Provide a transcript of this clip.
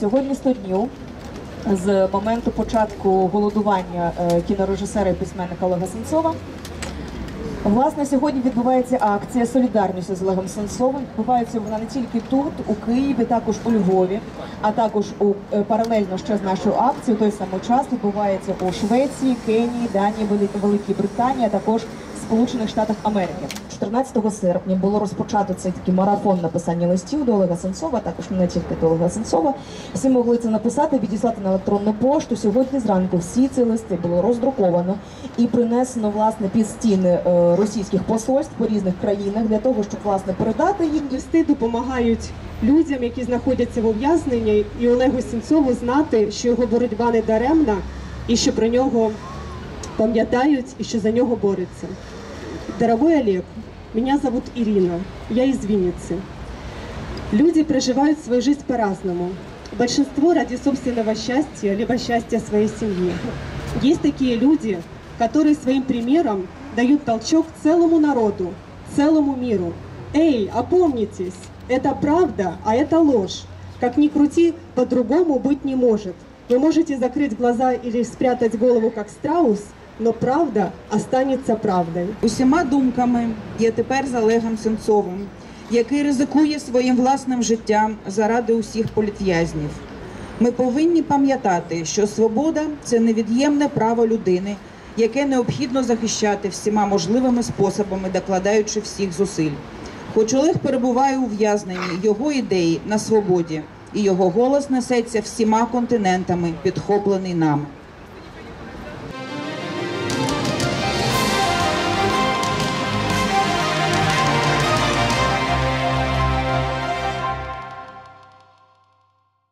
Сьогодні 100 днів з моменту початку голодування е, кінорежисера і письменника Олега Сенцова. Власне, сьогодні відбувається акція солідарності з Олегом Сенцовим. Відбувається вона не тільки тут, у Києві, також у Львові, а також у е, паралельно ще з нашою акцією. той самий час відбувається у Швеції, Кенії, Данії, Вели- Великій Британії, а також Сполучених Штатах Америки. 14 серпня було розпочато цей такий марафон написання листів до Олега Сенцова, також не тільки до Олега Сенцова. Всі могли це написати, відіслати на електронну пошту. Сьогодні зранку всі ці листи було роздруковано і принесено власне під стіни е, російських посольств по різних країнах для того, щоб власне передати їм Листи допомагають людям, які знаходяться в ув'язненні, і Олегу Сенцову знати, що його боротьба не даремна, і що про нього пам'ятають, і що за нього борються. Дорогой Олег, меня зовут Ирина, я из Винницы. Люди проживают свою жизнь по-разному. Большинство ради собственного счастья, либо счастья своей семьи. Есть такие люди, которые своим примером дают толчок целому народу, целому миру. Эй, опомнитесь, это правда, а это ложь. Как ни крути, по-другому быть не может. Вы можете закрыть глаза или спрятать голову, как страус, но правда останется правдой. Усіма думками є тепер за Олегом Сенцовим, який ризикує своїм власним життям заради усіх політв'язнів. Ми повинні пам'ятати, що свобода це невід'ємне право людини, яке необхідно захищати всіма можливими способами, докладаючи всіх зусиль. Хоч Олег перебуває у в'язненні, його ідеї на свободі, і його голос несеться всіма континентами, підхоплений нами.